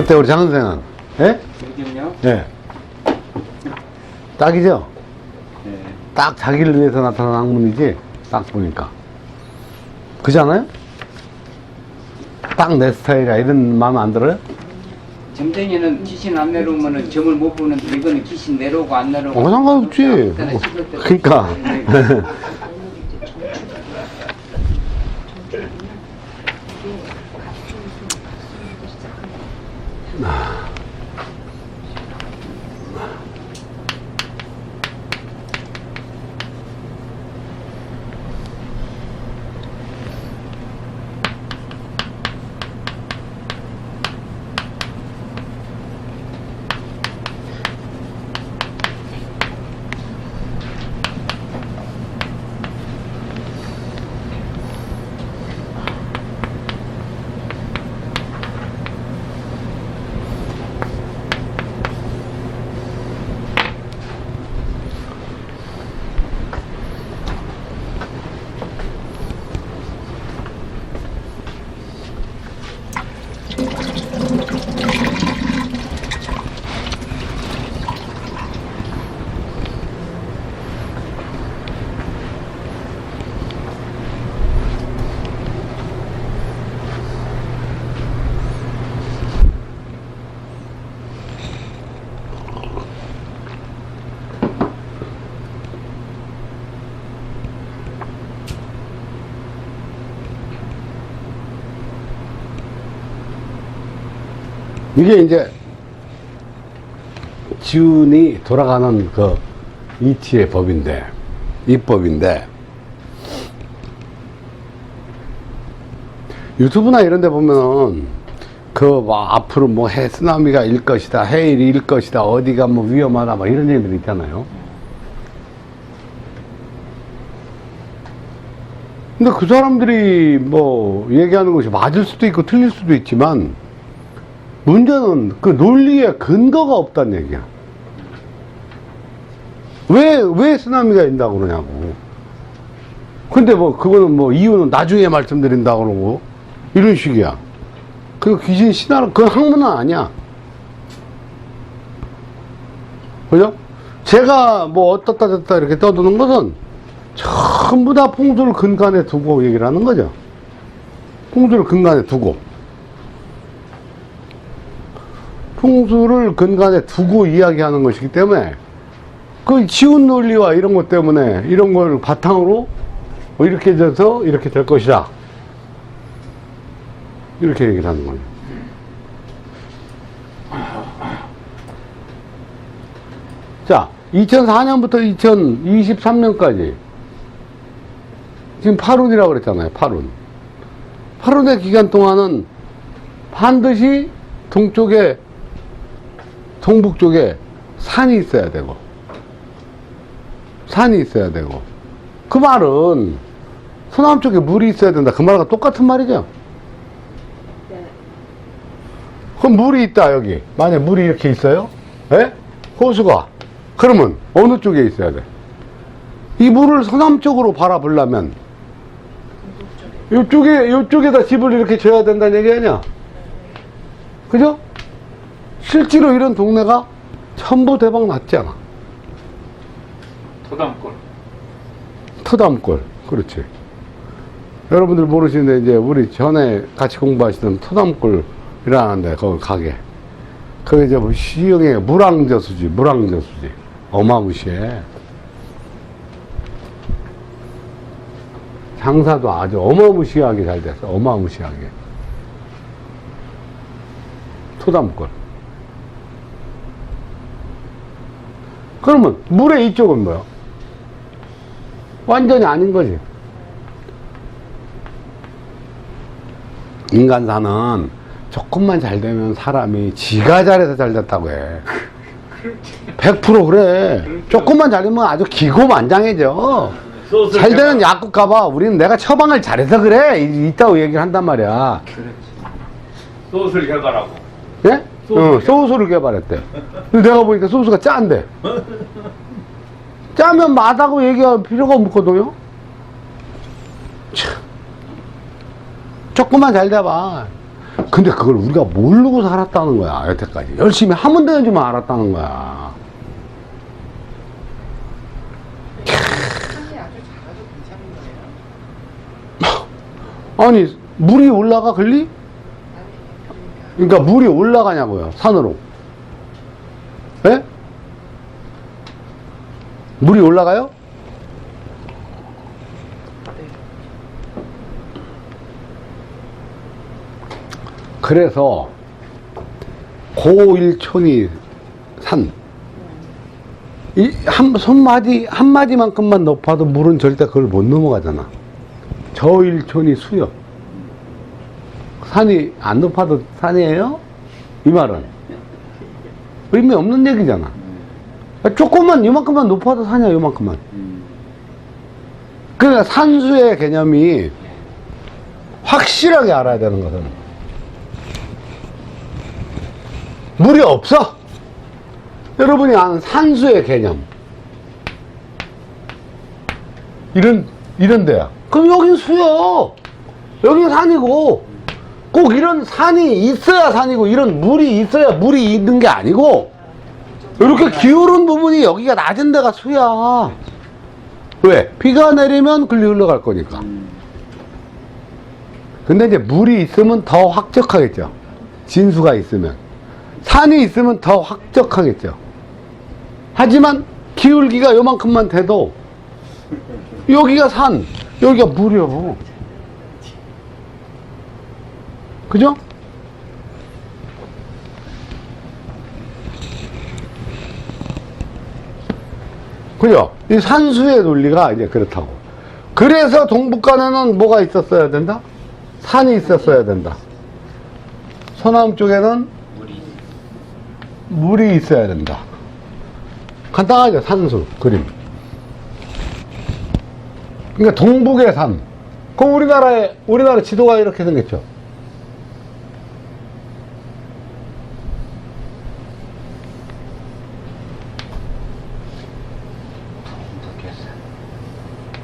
어때 우리 장 선생은? 예? 요즘요? 예. 딱이죠? 네. 딱 자기를 위해서 나타난 학문이지 딱 보니까 그잖아요? 딱 내 스타일이야 이런 마음 안 들어요? 점쟁이는 귀신 안 내려오면은 점을 못 보는데 이거는 귀신 내려오고 안 내려오고 어 상관없지 씹을 때 그러니까 Ah. 이게 이제 지운이 돌아가는 그 이치의 법인데 이법인데 유튜브나 이런 데 보면은 그막 앞으로 뭐 해 쓰나미가 일 것이다 해일이 일 것이다 어디가 뭐 위험하다 막 이런 얘기들 있잖아요. 근데 그 사람들이 뭐 얘기하는 것이 맞을 수도 있고 틀릴 수도 있지만 문제는 그 논리에 근거가 없다는 얘기야. 왜, 왜 쓰나미가 인다고 그러냐고. 근데 뭐, 그거는 뭐, 이유는 나중에 말씀드린다고 그러고, 이런 식이야. 그 귀신 신화는, 그건 학문은 아니야. 그죠? 제가 뭐, 어떻다 저렇다 이렇게 떠드는 것은 전부 다 풍수를 근간에 두고 얘기를 하는 거죠. 풍수를 근간에 두고. 풍수를 근간에 두고 이야기하는 것이기 때문에 그 지운 논리와 이런 것 때문에 이런 걸 바탕으로 뭐 이렇게 돼서 이렇게 될 것이다. 이렇게 얘기를 하는 거예요. 자, 2004년부터 2023년까지 지금 8운이라고 그랬잖아요. 8운. 8운의 기간 동안은 반드시 동쪽에 동북 쪽에 산이 있어야 되고 산이 있어야 되고. 그 말은 서남 쪽에 물이 있어야 된다. 그 말과 똑같은 말이죠. 그럼 물이 있다 여기. 만약 물이 이렇게 있어요? 예? 호수가. 그러면 어느 쪽에 있어야 돼 이 물을 서남 쪽으로 바라보려면 이쪽에. 이쪽에다 집을 이렇게 지어야 된다는 얘기 아니야? 그죠? 실제로 이런 동네가 전부 대박 났지 않아. 토담골. 토담골. 그렇지. 여러분들 모르시는데, 이제 우리 전에 같이 공부하시던 토담골이라는데, 거기 가게. 거기 이제 뭐 시흥에 물왕저수지, 물왕저수지. 어마무시해. 장사도 아주 어마무시하게 잘 됐어. 어마무시하게. 토담골. 그러면 물의 이쪽은 뭐야? 완전히 아닌 거지. 인간사는 조금만 잘 되면 사람이 지가 잘해서 잘 됐다고 해. 100% 그래. 조금만 잘 되면 아주 기고만장해져. 잘 되는. 약국 가봐. 우리는 내가 처방을 잘해서 그래. 이- 있다고 얘기를 한단 말이야. 소스를 개발하고. 예? 소스 어. 소스를 개발했대. 근데 내가 보니까 소스가 짠데. 짜면 맛하고 얘기할 필요가 없거든요. 참. 조금만 잘 돼봐. 근데 그걸 우리가 모르고 살았다는 거야, 여태까지. 열심히 하면 되는 줄만 알았다는 거야. 아니, 물이 올라가, 글리? 그러니까 물이 올라가냐고요, 산으로. 예? 물이 올라가요? 그래서 고일촌이 산. 이, 한, 손마디, 한 마디만큼만 높아도 물은 절대 그걸 못 넘어가잖아. 저일촌이 수요. 산이 안 높아도 산이에요? 이 말은. 의미 없는 얘기잖아. 조금만, 이만큼만 높아도 산이야, 이만큼만. 음. 그러니까 산수의 개념이 확실하게 알아야 되는 것은 물이 없어. 여러분이 아는 산수의 개념. 이런, 이런 데야. 그럼 여긴 수요. 여긴 산이고, 꼭 이런 산이 있어야 산이고, 이런 물이 있어야 물이 있는 게 아니고, 이렇게 기울은 부분이 여기가 낮은 데가 수야. 왜? 비가 내리면 글리 흘러갈 거니까. 근데 이제 물이 있으면 더 확적하겠죠. 진수가 있으면. 산이 있으면 더 확적하겠죠. 하지만 기울기가 요만큼만 돼도 여기가 산, 여기가 물이요. 그죠? 그죠? 이 산수의 논리가 이제 그렇다고. 그래서 동북간에는 뭐가 있었어야 된다? 산이 있었어야 된다. 서남 쪽에는 물이 있어야 된다. 간단하죠, 산수, 그림. 그러니까 동북의 산. 그 우리나라의, 우리나라 지도가 이렇게 생겼죠.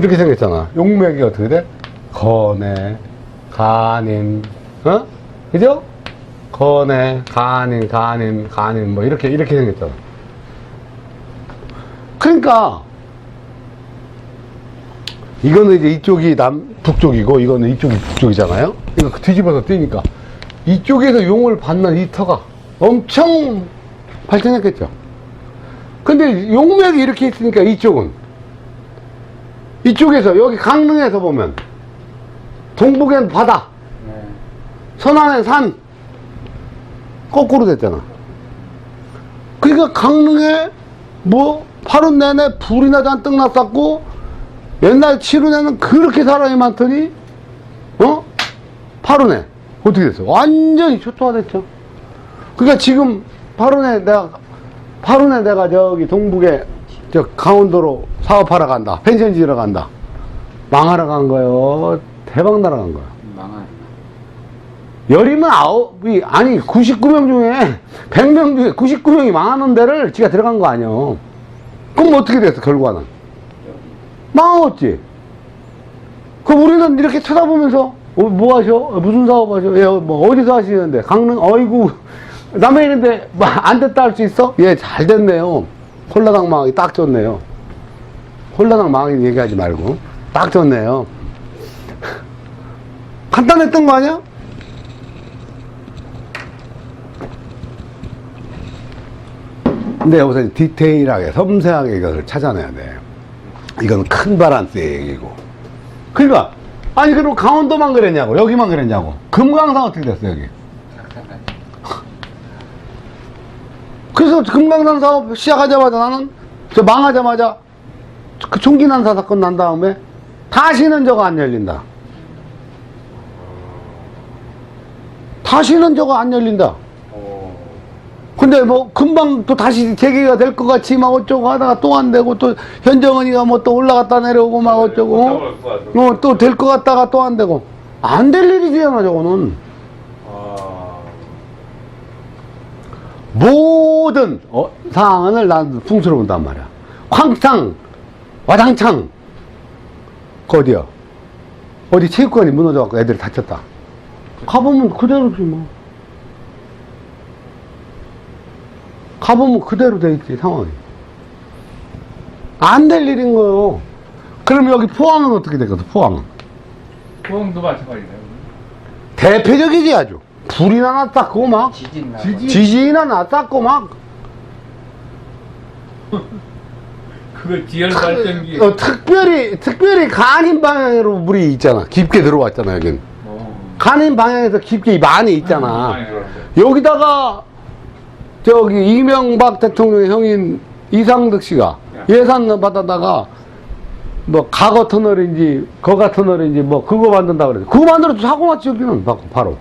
이렇게 생겼잖아. 용맥이 어떻게 돼? 거내, 간인, 어? 그죠? 거내, 간인, 간인, 간인, 뭐, 이렇게, 이렇게 생겼잖아. 그러니까, 이거는 이제 이쪽이 남, 북쪽이고, 이거는 이쪽이 북쪽이잖아요? 이거 뒤집어서 뛰니까. 이쪽에서 용을 받는 이 터가 엄청 발전했겠죠? 근데 용맥이 이렇게 있으니까 이쪽은 이쪽에서 여기 강릉에서 보면 동북엔 바다 네. 서남엔 산 거꾸로 됐잖아 그러니까 강릉에 뭐 하루 내내 불이나 잔뜩 났었고 옛날 칠운에는 그렇게 사람이 많더니 어? 팔운에 어떻게 됐어? 완전히 초토화됐죠 그러니까 지금 팔운에 내가 팔운에 내가 저기 동북에 저 강원도로 사업하러 간다. 펜션 지으러 간다. 망하러 간 거요. 대박 나러 간 거야 망한 열이면 아홉이 아니 99명 중에 100명 중에 99명이 망하는 데를 지가 들어간 거 아니야 그럼 어떻게 됐어 결과는? 망했지. 그럼 우리는 이렇게 쳐다보면서 어, 뭐 하셔? 어, 무슨 사업 하셔? 예, 뭐 어디서 하시는데? 강릉 어이구. 남해 있는데 뭐안 됐다 할 수 있어? 예 잘 됐네요 홀라당 망하기 딱 좋네요 홀라당 망하기 얘기하지 말고 딱 좋네요 간단했던 거 아니야? 근데 여기서 디테일하게 섬세하게 이것을 찾아내야 돼. 이건 큰 바란스의 얘기고. 그러니까 아니 그럼 강원도만 그랬냐고 여기만 그랬냐고 금강산 어떻게 됐어 여기? 그래서 금강산 사업 시작하자마자 나는 저 망하자마자 그 총기난사 사건 난 다음에 다시는 저거 안 열린다. 다시는 저거 안 열린다. 근데 뭐 금방 또 다시 재개가 될 것 같이 막 어쩌고 하다가 또 안 되고 또 현정은이가 뭐 또 올라갔다 내려오고 막 어쩌고. 어, 또 될 것 같다가 또 안 되고. 안 될 일이잖아 저거는 모든 어, 상황을 난 풍수로 본단 말이야. 황창, 와장창. 그 어디야? 어디 체육관이 무너져갖고 애들이 다쳤다. 가보면 그대로지 뭐. 가보면 그대로 돼 있지 상황이. 안 될 일인 거요. 그럼 여기 포항은 어떻게 되겠어? 포항은. 포항도 마찬가지네요. 대표적이지 아주. 불이나 났었고, 막. 지진 지진? 지진이나 났었고, 막. 그거 지열 발전기. 어, 특별히, 특별히 간인 방향으로 물이 있잖아. 깊게 들어왔잖아, 여긴. 어. 간인 방향에서 깊게 많이 있잖아. 많이 들어왔어요. 여기다가 저기 이명박 대통령의 형인 이상득 씨가 예산 받아다가 뭐 가거 터널인지 거가 터널인지 뭐 그거 만든다 그래서 그거 만들어도 사고 났지 여기는 바- 바로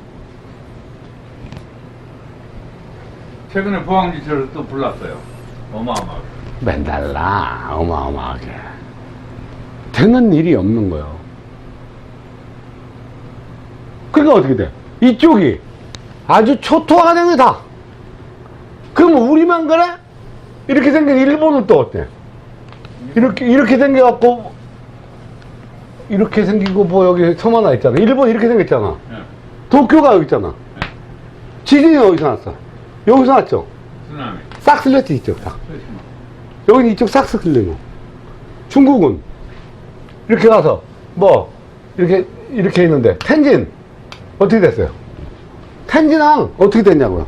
최근에 포항지철을 또 불났어요. 어마어마하게. 맨날 나 어마어마하게 되는 일이 없는 거예요 그러니까 어떻게 돼 이쪽이 아주 초토화된 거다 그럼 우리만 그래? 이렇게 생긴 일본은 또 어때? 이렇게 이렇게 생겨갖고 이렇게 생기고 뭐 여기 섬 하나 있잖아 일본 이렇게 생겼잖아 예. 도쿄가 여기 있잖아 지진이 어디서 났어? 여기서 났죠? 쓰나미. 싹 쓸렸지 이쪽 싹. 여기는 이쪽 싹싹 흘리고 중국은 이렇게 가서 뭐 이렇게 이렇게 있는데 텐진 어떻게 됐어요? 텐진항 어떻게 됐냐고요?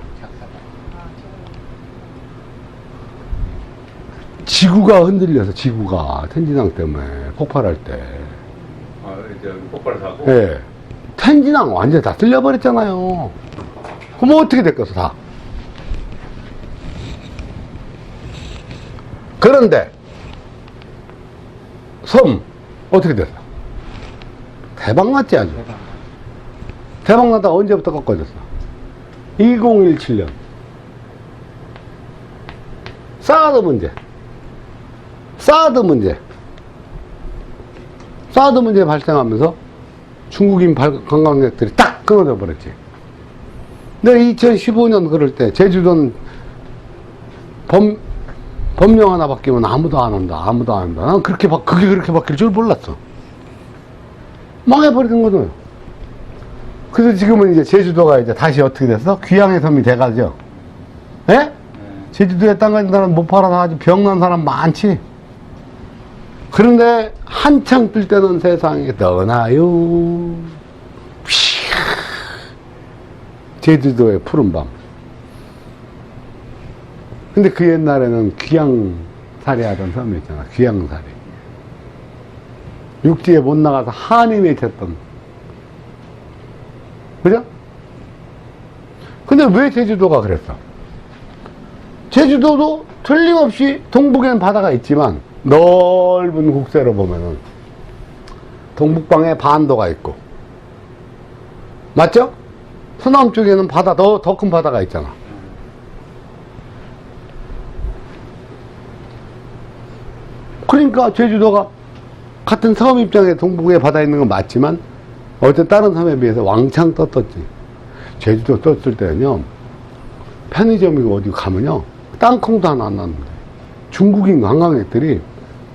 지구가 흔들려서 지구가 텐진항 때문에 폭발할 때 아, 이제 폭발 사고. 예. 텐진항 완전히 다 쓸려버렸잖아요 그럼 어떻게 됐겠어 다 그런데 섬 어떻게 됐어? 대박 났지 아주. 대박. 나다 언제부터 꺾어졌어? 2017년. 사드 문제. 사드 문제. 사드 문제 발생하면서 중국인 발- 관광객들이 딱 끊어져 버렸지. 근데 2015년 그럴 때 제주도는 범, 법령 하나 바뀌면 아무도 안 한다. 아무도 안 한다. 난 그렇게 바, 그게 그렇게 바뀔 줄 몰랐어. 망해버리는 거죠. 그래서 지금은 이제 제주도가 이제 다시 어떻게 됐어? 귀향의 섬이 돼가죠. 예? 제주도에 땅 가진 사람 못 팔아서 아주 병난 사람 많지. 그런데 한창 뜰 때는 세상에 떠나요. 휘 제주도의 푸른 밤. 근데 그 옛날에는 귀양살이 하던 섬이 있잖아. 귀양살이. 육지에 못 나가서 한이 맺혔던. 그죠? 근데 왜 제주도가 그랬어? 제주도도 틀림없이 동북에는 바다가 있지만 넓은 국세로 보면은 동북방에 반도가 있고 맞죠? 서남 쪽에는 바다 더 더 큰 바다가 있잖아. 그러니까 제주도가 같은 섬 입장에 동북에 바다 있는 건 맞지만 어쨌든 다른 섬에 비해서 왕창 떴었지. 제주도 떴을 때는요. 편의점이 어디 가면요. 땅콩도 하나 안 났는데. 중국인 관광객들이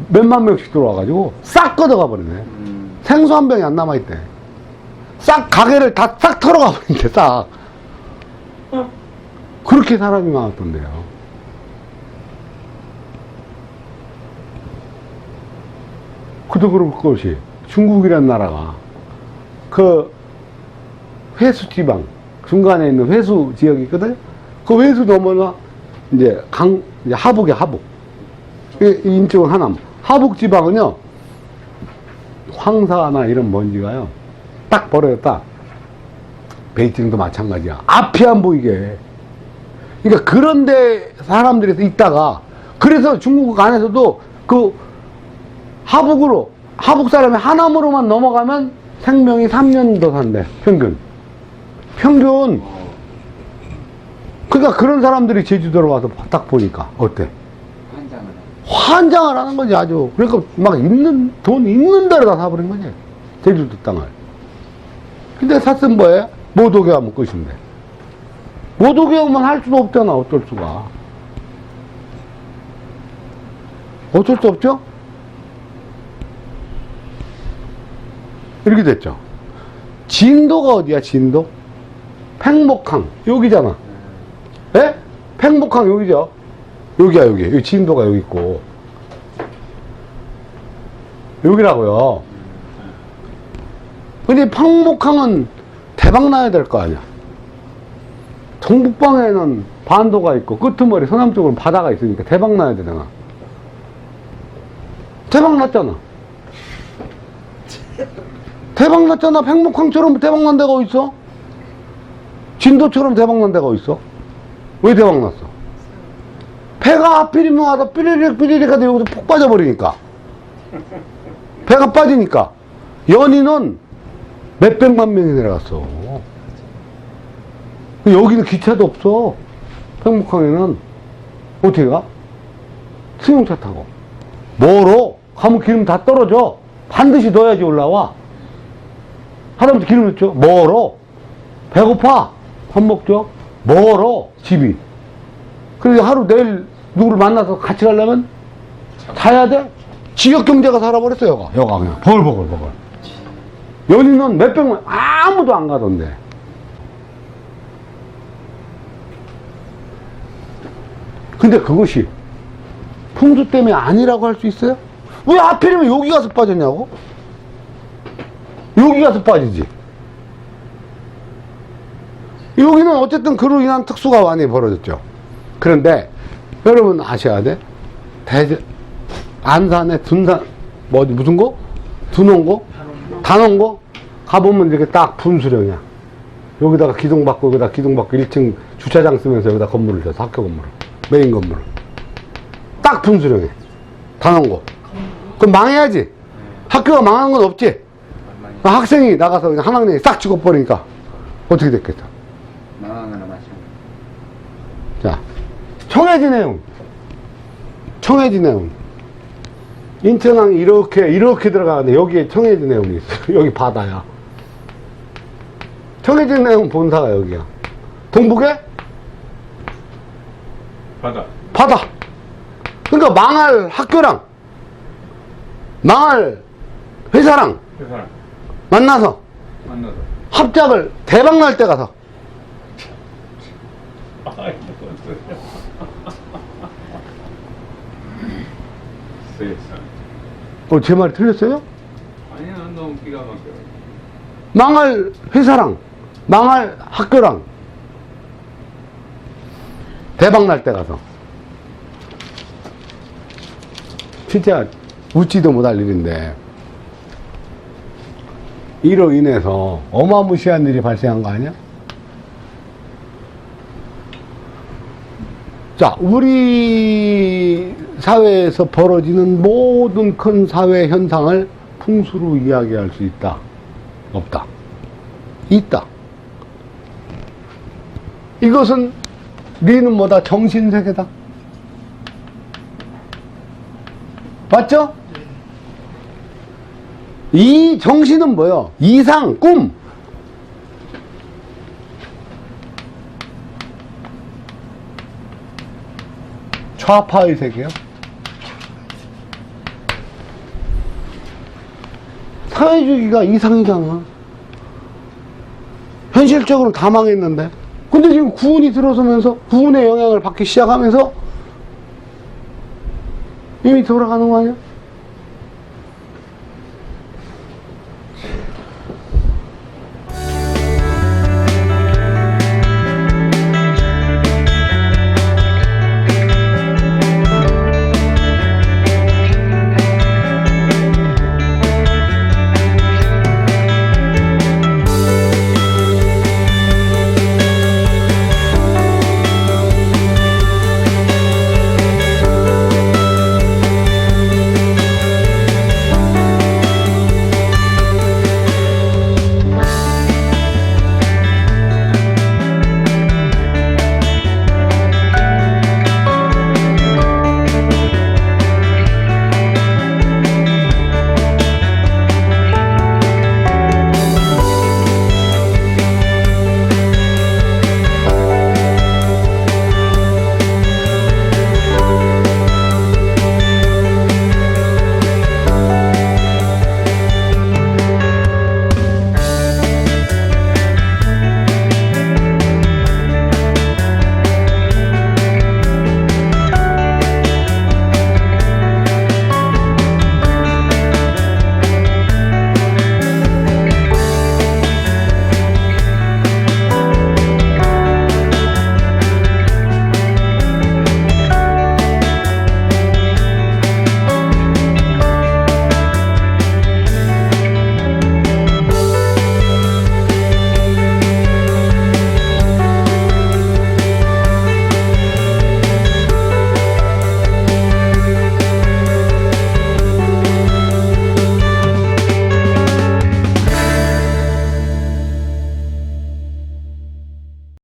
몇만 명씩 들어와가지고 싹 걷어가 버리네. 음, 생수 한 병이 안 남아있대. 싹 가게를 다 싹 털어가 버린대, 싹. 그렇게 사람이 많았던데요. 그도 그럴 것이 중국이란 나라가 그 회수 지방 중간에 있는 회수 지역이 있거든. 그 회수 넘어나 이제 강 이제 하북이 하북. 인쪽은 하남. 하북 지방은요 황사나 이런 먼지가요 딱 버려졌다. 베이징도 마찬가지야. 앞이 안 보이게. 그러니까 그런데 사람들이 있다가 그래서 중국 안에서도 그 하북으로 하북 사람이 하남으로만 넘어가면 생명이 3년 더 산대 평균. 평균. 그러니까 그런 사람들이 제주도로 와서 딱 보니까 어때? 환장을 하는 거지 아주. 그러니까 막 있는 돈 있는 대로 다 사버린 거지 제주도 땅을. 근데 샀으면 뭐해? 못 오게 하면 끝인데. 못 오게 하면 할 수도 없잖아 어쩔 수가. 어쩔 수 없죠 이렇게 됐죠 진도가 어디야 진도 팽목항 여기잖아 예? 팽목항 여기죠 여기야, 여기. 여기 진도가 여기 있고. 여기라고요. 근데 황목항은 대박 나야 될 거 아니야. 동북방에는 반도가 있고 끄트머리 서남 쪽으로 바다가 있으니까 대박 나야 되잖아. 대박 났잖아. 대박 났잖아. 팽목항처럼 대박 난 데가 어딨어? 진도처럼 대박 난 데가 어딨어? 왜 대박 났어? 배가 하필이면 와서 삐리릭 삐리릭 하다 여기서 폭 빠져버리니까. 배가 빠지니까. 연인은 몇백만 명이 내려갔어. 여기는 기차도 없어. 팽목항에는. 어떻게 가? 승용차 타고. 멀어. 가면 기름 다 떨어져. 반드시 넣어야지 올라와. 하다못해 기름 넣죠. 멀어. 배고파. 밥 먹죠. 멀어. 집이. 그래서 하루 내일 누구를 만나서 같이 가려면 자야 돼? 지역 경제가 살아버렸어, 여가. 여가 그냥. 버글버글 버글. 연인은 몇백만, 아무도 안 가던데. 근데 그것이 풍수 때문에 아니라고 할 수 있어요? 왜 하필이면 여기 가서 빠졌냐고? 여기 가서 빠지지. 여기는 어쨌든 그로 인한 특수가 많이 벌어졌죠. 그런데 여러분 아셔야 돼. 대제, 안산에 둔산, 뭐, 무슨 거? 두농고? 단원고? 가보면 이렇게 딱 분수령이야. 여기다가 기둥 받고, 여기다 기둥 받고 1층 주차장 쓰면서 여기다 건물을 줬어. 학교 건물을. 메인 건물을. 딱 분수령해. 단원고. 그럼 망해야지. 학교가 망하는 건 없지. 아, 학생이 나가서 그냥 한 학년이 싹 죽어버리니까 어떻게 됐겠어? 망한 거나 마찬가지. 자, 청해지 내용. 청해지 내용. 인천항이 이렇게, 이렇게 들어가는데 여기에 청해지 내용이 있어. 여기 바다야. 청해지 내용 본사가 여기야. 동북에 바다. 바다. 그러니까 망할 학교랑 망할 회사랑 회사랑 만나서 만나서. 합작을 대박 날 때 가서 세상. 어, 제 말이 틀렸어요? 아니, 난 너무 기가 막혀. 망할 회사랑 망할 학교랑 대박 날 때 가서 진짜 웃지도 못할 일인데 이로 인해서 어마무시한 일이 발생한 거 아니야? 자, 우리 사회에서 벌어지는 모든 큰 사회 현상을 풍수로 이야기할 수 있다. 없다. 있다. 이것은 리는 뭐다? 정신세계다. 맞죠? 이 정신은 뭐요? 이상, 꿈. 좌파의 세계요. 사회주의가 이상이잖아. 현실적으로 다 망했는데. 근데 지금 구운이 들어서면서 구운의 영향을 받기 시작하면서 이미 돌아가는 거 아니야?